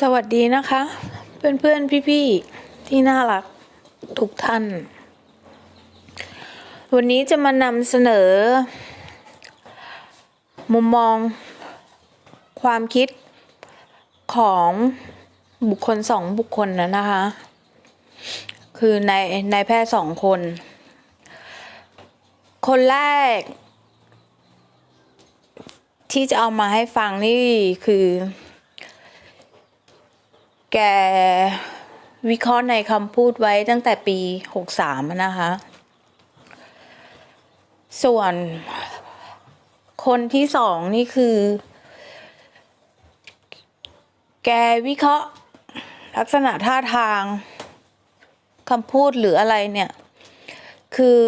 สวัสดีนะคะ เพื่อนๆ พี่ๆ ที่น่ารักทุกท่าน วันนี้จะมานำเสนอ มุมมอง ความคิดของบุคคลสองบุคคลนะนะคะ คือนายนายแพทย์สองคน คนแรก ที่จะเอามาให้ฟังนี่คือ แกวิเคราะห์ในคำพูดไว้ตั้งแต่ปี 63 นะคะ ส่วนคนที่สองนี่คือ แกวิเคราะห์ลักษณะท่าทางคำพูดหรืออะไรเนี่ย คือ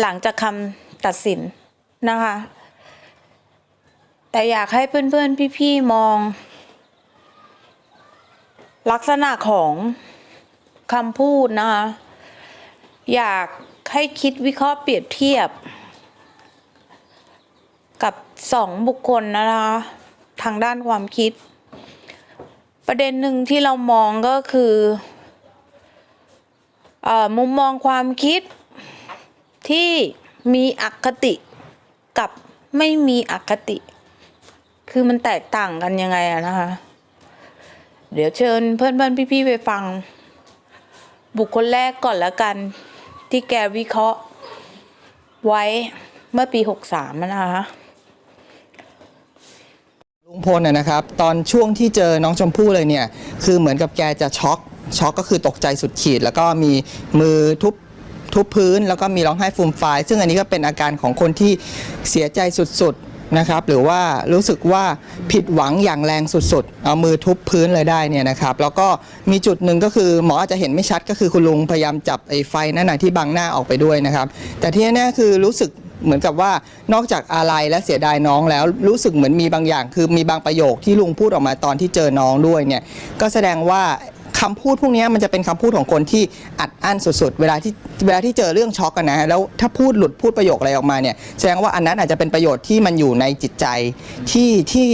หลังจากคำตัดสินนะคะ แต่อยากให้เพื่อนๆ พี่ๆ มอง ลักษณะของคำพูดนะคะอยากให้คิดวิเคราะห์เปรียบเทียบ กับสองบุคคลนะคะทางด้านความคิด ประเด็นหนึ่งที่เรามองก็คืออมุมมองความคิดที่มีอคติกับไม่มีอคติ คือมันแตกต่างกันยังไงอะนะคะ เดี๋ยวเชิญเพื่อนเพื่อนๆพี่ๆไปฟัง บุคคลแรกก่อนแล้วกัน ที่แกวิเคราะห์ ไว้เมื่อปีหกสามนะคะลุงพลน่ะนะครับตอนช่วงที่เจอน้องชมพู่เลยเนี่ยคือเหมือนกับแกจะช็อกช็อกก็คือตกใจสุดขีด แล้วก็มีมือทุบทุบพื้น แล้วก็มีร้องไห้ฟูมฟาย ซึ่งอันนี้ก็เป็นอาการของคนที่เสียใจสุดๆ นะครับ หรือว่ารู้สึกว่าผิดหวังอย่างแรงสุดๆ เอามือทุบพื้นเลยได้เนี่ยนะครับ แล้วก็มีจุดหนึ่งก็คือหมออาจจะเห็นไม่ชัดก็คือคุณลุงพยายามจับไอ้ไฟนั่นน่ะที่บังหน้าออกไปด้วยนะครับ แต่ที่แน่ๆคือรู้สึกเหมือนกับว่านอกจากอะไรและเสียดายน้องแล้วรู้สึกเหมือนมีบางอย่าง คือมีบางประโยคที่ลุงพูดออกมาตอนที่เจอน้องด้วยเนี่ยก็แสดงว่า คำพูดพวกนี้มันจะเป็นคำพูดของคนที่อัดอั้นสุดๆ เวลาที่เวลาที่เจอเรื่องช็อกกันนะ แล้วถ้าพูดหลุดพูดประโยคอะไรออกมาเนี่ยแสดงว่าอันนั้นอาจจะเป็นประโยชน์ที่มันอยู่ในจิตใจที่ที่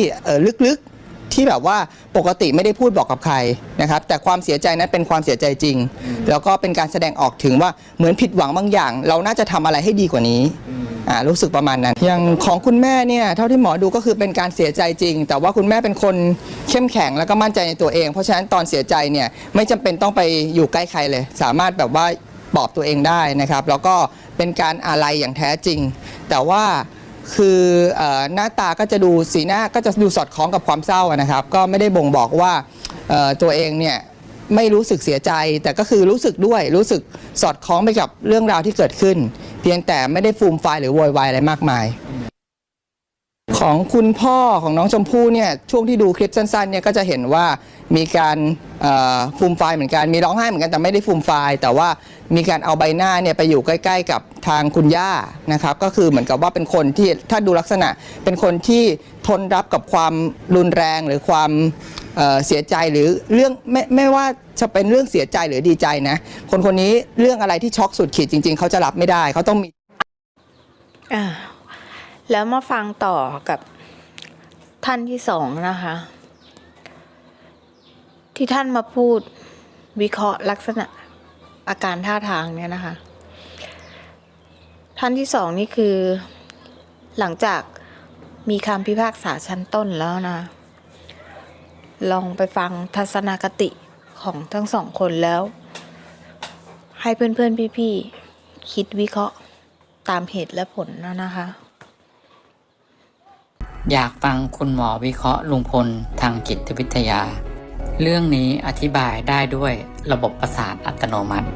ลึกๆที่แบบว่าปกติไม่ได้พูดบอกกับใครนะครับ แต่ความเสียใจนั้นเป็นความเสียใจจริง แล้วก็เป็นการแสดงออกถึงว่าเหมือนผิดหวังบางอย่าง เราน่าจะทำอะไรให้ดีกว่านี้ รู้สึกประมาณนั้น อย่างของคุณแม่เนี่ยเท่าที่หมอดูก็คือเป็นการเสียใจจริง แต่ว่าคุณแม่เป็นคนเข้มแข็งแล้วก็มั่นใจในตัวเอง เพราะฉะนั้นตอนเสียใจเนี่ยไม่จำเป็นต้องไปอยู่ใกล้ใครเลย สามารถแบบว่าปลอบตัวเองได้นะครับ แล้วก็เป็นการอะไรอย่างแท้จริง แต่ว่าคืออหน้าตาก็จะดูสีหน้าก็จะดูสอดคล้องกับความเศร้านะครับ ก็ไม่ได้บ่งบอกว่าตัวเองเนี่ยไม่รู้สึกเสียใจ แต่ก็คือรู้สึกด้วยรู้สึกสอดคล้องไปกับเรื่องราวที่เกิดขึ้น พียงแต่ไม่ได้ฟูมไฟหรือโวยวายอะไรมากมาย ของคุณพ่อของน้องชมพู่เนี่ยช่วงที่ดูคลิปสั้นๆเนี่ยก็จะเห็นว่ามีการฟูมไฟเหมือนกันมีร้องไห้เหมือนกันแต่ไม่ได้ฟูมไฟแต่ว่ามีการเอาใบหน้าเนี่ยไปอยู่ใกล้ ๆ กับทางคุณย่านะครับ ก็คือเหมือนกับว่าเป็นคนที่ถ้าดูลักษณะเป็นคนที่ทนรับกับความรุนแรงหรือความ เเสียใจหรือเรื่องไม่ไม่ว่าจะเป็นเรื่องเสียใจหรือดีใจนะ คนคนนี้เรื่องอะไรที่ช็อกสุดขีดจริง ๆ เขาจะรับไม่ได้เขาต้องมีอ่าแล้วมาฟังต่อกับท่านที่สองนะคะ ที่ท่านมาพูดวิเคราะห์ลักษณะอาการท่าทางเนี่ยนะคะ ท่านที่สองนี่คือ หลังจากมีคำพิพากษาชั้นต้นแล้วนะ ลองไปฟังทัศนคติของทั้งสองคนแล้ว ให้เพื่อนๆพี่ๆคิดวิเคราะห์ตามเหตุและผลนะนะคะ อยากฟังคุณหมอวิเคราะห์ลุงพลทางจิตวิทยา เรื่องนี้อธิบายได้ด้วยระบบประสาทอัตโนมัติ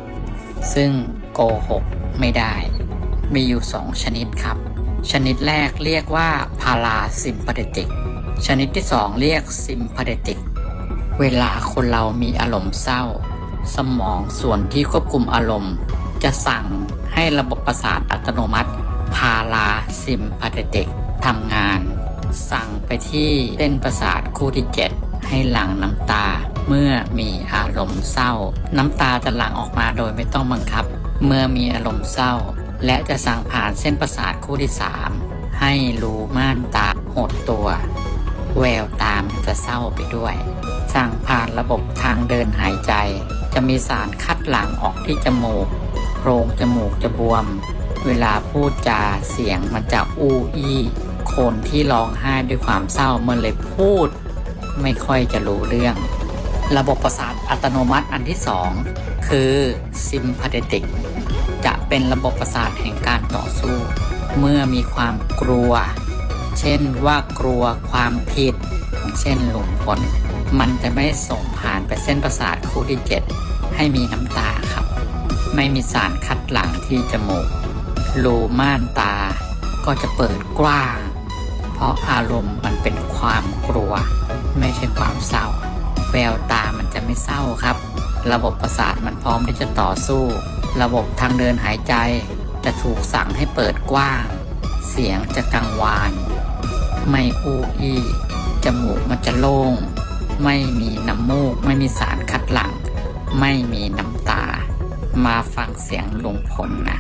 ซึ่งโกหกไม่ได้ มีอยู่สองชนิดครับ ชนิดแรกเรียกว่าพาราซิมพาเทติก ชนิดที่สองเรียกซิมพาเทติก เวลาคนเรามีอารมณ์เศร้า สมองส่วนที่ควบคุมอารมณ์ จะสั่งให้ระบบประสาทอัตโนมัติพาราซิมพาเทติกทำงาน สั่งไปที่เส้นประสาทคู่ที่ 7 ให้หลั่งน้ำตาเมื่อมีอารมณ์เศร้า น้ำตาจะหลั่งออกมาโดยไม่ต้องบังคับ เมื่อมีอารมณ์เศร้า และจะสั่งผ่านเส้นประสาทคู่ที่ 3 ให้รูม่านตาหดตัว แววตามจะเศร้าไปด้วย สั่งผ่านระบบทางเดินหายใจ จะมีสารคัดหลั่งออกที่จมูกโพรงจมูกจะบวม เวลาพูดจาเสียงมันจะอู้อี้คนที่ร้องไห้ด้วยความเศร้ามันเลยพูด ไม่ค่อยจะรู้เรื่อง ระบบประสาทอัตโนมัติอันที่สองคือซิมพาเ e ติกจะเป็นระบบประสาทแห่งการต่อสู้ เมื่อมีความกลัว เช่นว่ากลัวความผิด เช่นหลงพลมันจะไม่ส่งผ่านไปเส้นประสาทคู่ที่ 7 ให้มีน้ำตาครับ ไม่มีสารคัดหลั่งที่จมูกรูม่านตาก็จะเปิดกว้าง เพราะอารมณ์มันเป็นความกลัว ไม่ใช่ความเศร้า แววตามันจะไม่เศร้าครับ ระบบประสาทมันพร้อมที่จะต่อสู้ ระบบทางเดินหายใจ จะถูกสั่งให้เปิดกว้าง เสียงจะกังวาน ไม่อู้อีจมูกมันจะโล่ง ไม่มีน้ำมูก ไม่มีสารคัดหลั่ง ไม่มีน้ำตา มาฟังเสียงลุงพลนะ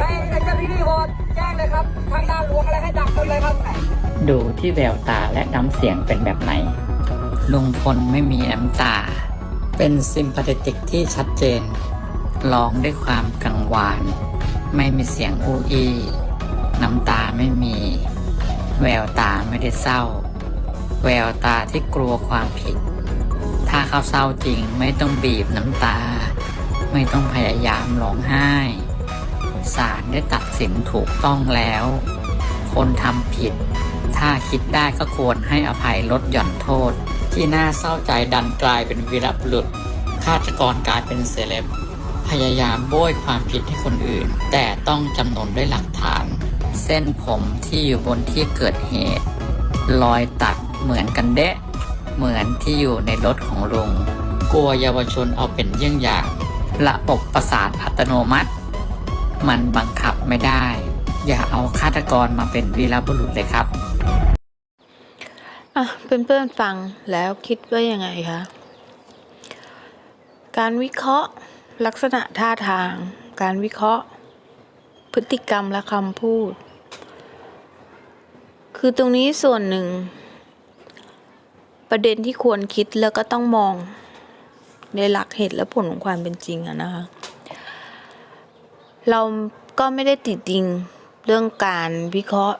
ให้เจ้าหน้าที่วอร์ดแจ้งเลยครับทางด้านหลวงอะไรให้ดักหมดเลยครับดูที่แววตาและน้ำเสียงเป็นแบบไหน ลุงพลไม่มีน้ำตา เป็นซิมพาเ e ติกที่ชัดเจนร้องด้วยความกังวาน ไม่มีเสียงอูอีน้ำตาไม่มี แววตาไม่ได้เศร้า แววตาที่กลัวความผิด ถ้าเขาเศร้าจริงไม่ต้องบีบน้ำตา ไม่ต้องพยายามร้องไห้ศาลได้ตัดสินถูกต้องแล้ว คนทำผิด ถ้าคิดได้ก็ควรให้อภัยลดหย่อนโทษ ที่น่าเศร้าใจดันกลายเป็นวีรบุรุษฆาตกรกลายเป็นเซเลบ พยายามโบยความผิดให้คนอื่น แต่ต้องจำนนด้วยหลักฐาน เส้นผมที่อยู่บนที่เกิดเหตุ รอยตัดเหมือนกันเดะ เหมือนที่อยู่ในรถของลุง กลัวเยาวชนเอาเป็นเยี่ยงอย่างระบบประสาทอัตโนมัติ มันบังคับไม่ได้ อย่าเอาฆาตกรมาเป็นวีรบุรุษเลยครับอะเพื่อนๆฟังแล้วคิดว่ายังไงคะ การวิเคราะห์ ลักษณะท่าทาง การวิเคราะห์ พฤติกรรมและคำพูด คือตรงนี้ส่วนหนึ่ง ประเด็นที่ควรคิดแล้วก็ต้องมอง ในหลักเหตุและผลของความเป็นจริงอะนะคะ เราก็ไม่ได้ติดติงเรื่องการวิเคราะห์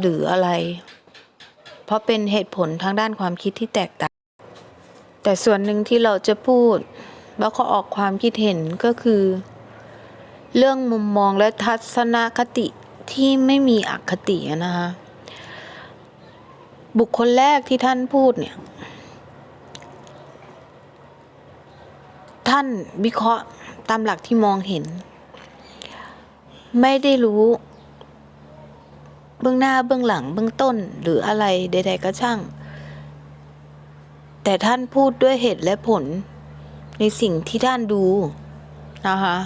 หรืออะไร เพราะเป็นเหตุผลทางด้านความคิดที่แตกต่าง แต่ส่วนหนึ่งที่เราจะพูด แล้วก็ออกความคิดเห็นก็คือ เรื่องมุมมองและทัศนคติที่ไม่มีอคตินะคะบุคคลแรกที่ท่านพูดเนี่ย ท่านวิเคราะห์ตามหลักที่มองเห็น ไม่ได้รู้ เบื้องหน้าเบื้องหลังเบื้องต้นหรืออะไรใด ๆ ก็ช่าง แต่ท่านพูดด้วยเหตุและผล ในสิ่งที่ท่านดูนะคะ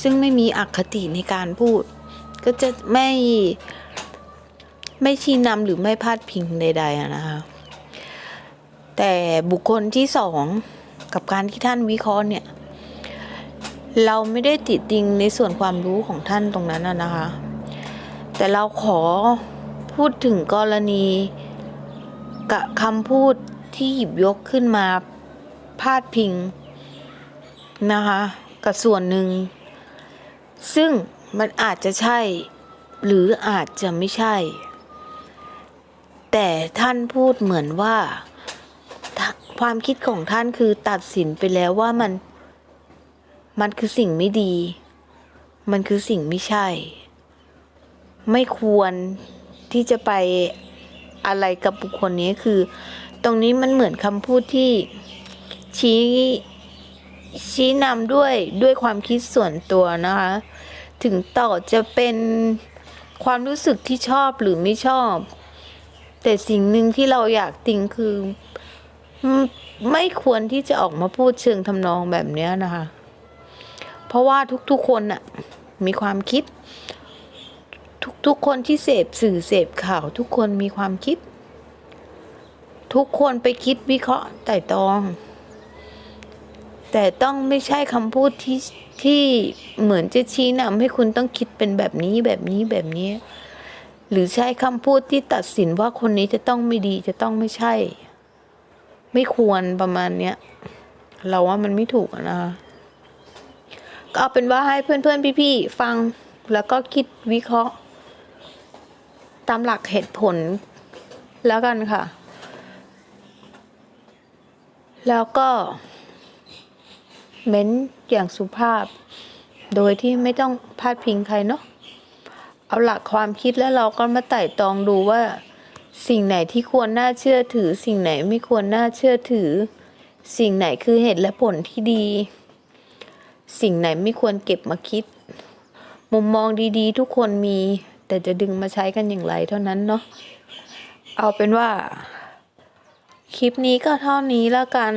ซึ่งไม่มีอคติในการพูด ก็จะไม่ไม่ชี้นำหรือไม่พาดพิงใดๆนะคะแต่บุคคลที่สองกับการที่ท่านวิเคราะห์เนี่ย เราไม่ได้ติดติงในส่วนความรู้ของท่านตรงนั้นนะคะ แต่เราขอพูดถึงกรณีกับคำพูดที่หยิบยกขึ้นมาพาดพิง นะคะกับส่วนหนึ่ง ซึ่งมันอาจจะใช่ หรืออาจจะไม่ใช่ แต่ท่านพูดเหมือนว่า ความคิดของท่านคือตัดสินไปแล้วว่ามัน มันคือสิ่งไม่ดี มันคือสิ่งไม่ใช่ ไม่ควรที่จะไปอะไรกับบุคคลนี้คือ ตรงนี้มันเหมือนคำพูดที่ชี้ ชี้นำด้วยด้วยความคิดส่วนตัวนะคะ ถึงต่อจะเป็นความรู้สึกที่ชอบหรือไม่ชอบ แต่สิ่งหนึ่งที่เราอยากติงคือ ไม่ควรที่จะออกมาพูดเชิงทำนองแบบนี้นะคะ เพราะว่าทุกๆคนน่ะมีความคิด ทุกๆคนที่เสพสื่อเสพข่าว ทุกคนมีความคิด ทุกคนไปคิดวิเคราะห์ไต่ตอง แต่ต้องไม่ใช่คำพูดที่ที่เหมือนจะชี้นำให้คุณต้องคิดเป็นแบบนี้แบบนี้แบบนี้ หรือใช้คำพูดที่ตัดสินว่าคนนี้จะต้องไม่ดีจะต้องไม่ใช่ ไม่ควรประมาณเนี้ยเราว่ามันไม่ถูกนะคะก็เอาเป็นว่าให้เพื่อนๆพี่ๆฟังแล้วก็คิดวิเคราะห์ ตามหลักเหตุผลแล้วกันค่ะ แล้วก็ เม้นอย่างสุภาพ โดยที่ไม่ต้องพาดพิงใครเนาะเอาหลักความคิดแล้วเราก็มาไต่ตองดูว่า สิ่งไหนที่ควรน่าเชื่อถือ สิ่งไหนไม่ควรน่าเชื่อถือ สิ่งไหนคือเหตุและผลที่ดี สิ่งไหนไม่ควรเก็บมาคิด มุมมองดีๆ ทุกคนมี แต่จะดึงมาใช้กันอย่างไรเท่านั้นเนาะเอาเป็นว่า คลิปนี้ก็เท่านี้แล้วกัน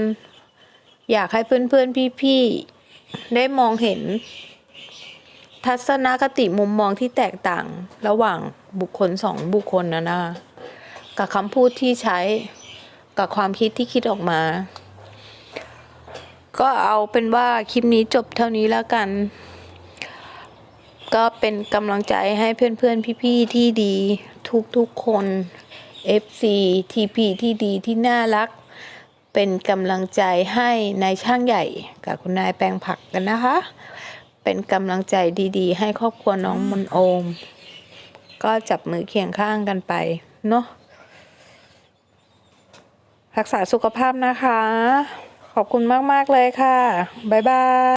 อยากให้เพื่อนๆพี่ๆได้มองเห็น ทัศนคติมุมมองที่แตกต่างระหว่างบุคคลสองบุคคลนะนะคะกับคำพูดที่ใช้กับความคิดที่คิดออกมา ก็เอาเป็นว่าคลิปนี้จบเท่านี้แล้วกัน ก็เป็นกำลังใจให้เพื่อนๆพี่ๆที่ดีทุกๆคน FC TP ที่ดีที่น่ารัก เป็นกำลังใจให้นายช่างใหญ่กับคุณนายแปลงผักกันนะคะ เป็นกำลังใจดีๆ ให้ครอบครัวน้องมนโอม ก็จับมือเคียงข้างกันไปเนาะรักษาสุขภาพนะคะ ขอบคุณมาก ๆ เลยค่ะ บ๊ายบาย